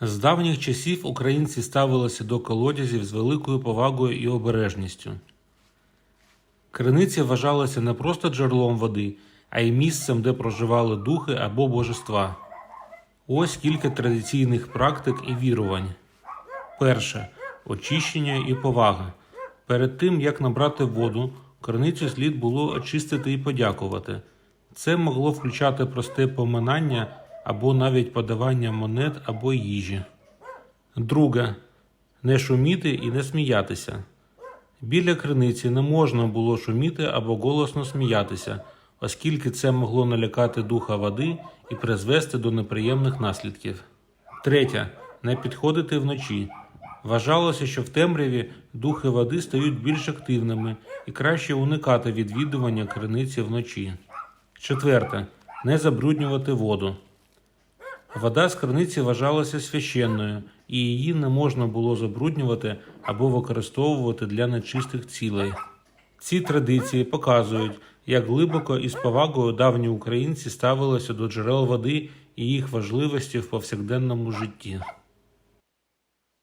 З давніх часів українці ставилися до колодязів з великою повагою і обережністю. Криниці вважалися не просто джерелом води, а й місцем, де проживали духи або божества. Ось кілька традиційних практик і вірувань. Перше очищення і повага. Перед тим як набрати воду, криницю слід було очистити і подякувати. Це могло включати просте поминання або навіть подавання монет або їжі. Друге не шуміти і не сміятися. Біля криниці не можна було шуміти або голосно сміятися, оскільки це могло налякати духа води і призвести до неприємних наслідків. Третє не підходити вночі. Вважалося, що в темряві духи води стають більш активними і краще уникати відвідування криниці вночі. Четверте не забруднювати воду. Вода з криниці вважалася священною, і її не можна було забруднювати або використовувати для нечистих цілей. Ці традиції показують, як глибоко і з повагою давні українці ставилися до джерел води і їх важливості в повсякденному житті.